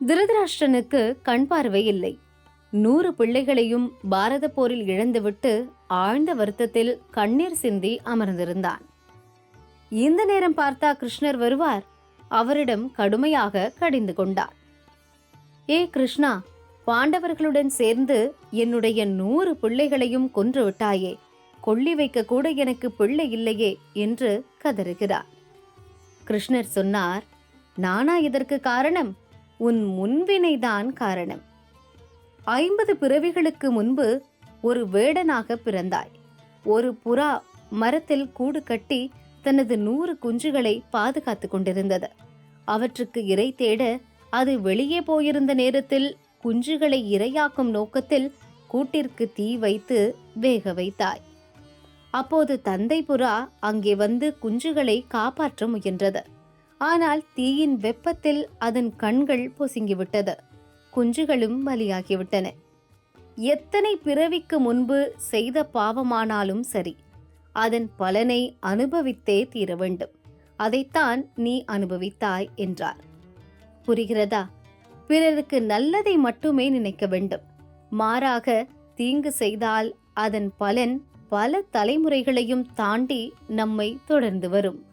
திருதராஷ்டிரனுக்கு கண் பார்வை இல்லை. நூறு பிள்ளைகளையும் பாரத போரில் இழந்துவிட்டு ஆழ்ந்த வருத்தத்தில் கண்ணீர் சிந்தி அமர்ந்திருந்தான். இந்த நேரம் பார்த்தா கிருஷ்ணர் வருவார். அவரிடம் கடுமையாக கடிந்து கொண்டார். ஏ கிருஷ்ணா பாண்டவர்களுடன் சேர்ந்து என்னுடைய நூறு பிள்ளைகளையும் கொன்று விட்டாயே கொள்ளி வைக்க கூட எனக்கு பிள்ளை இல்லையே என்று கதறுகிறார். கிருஷ்ணர் சொன்னார் நானா இதற்கு காரணம்? உன் முன்வினைதான் காரணம். ஐம்பது பிறவிகளுக்கு முன்பு ஒரு வேடனாக பிறந்தாய். ஒரு புறா மரத்தில் கூடு கட்டி தனது நூறு குஞ்சுகளை பாதுகாத்துக் கொண்டிருந்தது. அவற்றுக்கு இரை தேட அது வெளியே போயிருந்த நேரத்தில் குஞ்சுகளை இரையாக்கும் நோக்கத்தில் கூட்டிற்கு தீ வைத்து வேக வைத்தாய். அப்போது தந்தை புறா அங்கே வந்து குஞ்சுகளை காப்பாற்ற முயன்றது. ஆனால் தீயின் வெப்பத்தில் அதன் கண்கள் பொசுங்கிவிட்டது. குஞ்சுகளும் பலியாகிவிட்டன. எத்தனை பிறவிக்கு முன்பு செய்த பாவமானாலும் சரி அதன் பலனை அனுபவித்தே தீர வேண்டும். அதைத்தான் நீ அனுபவித்தாய் என்றார். புரிகிறதா? பிறருக்கு நல்லதை மட்டுமே நினைக்க வேண்டும். மாறாக தீங்கு செய்தால் அதன் பலன் பல தலைமுறைகளையும் தாண்டி நம்மை தொடர்ந்து வரும்.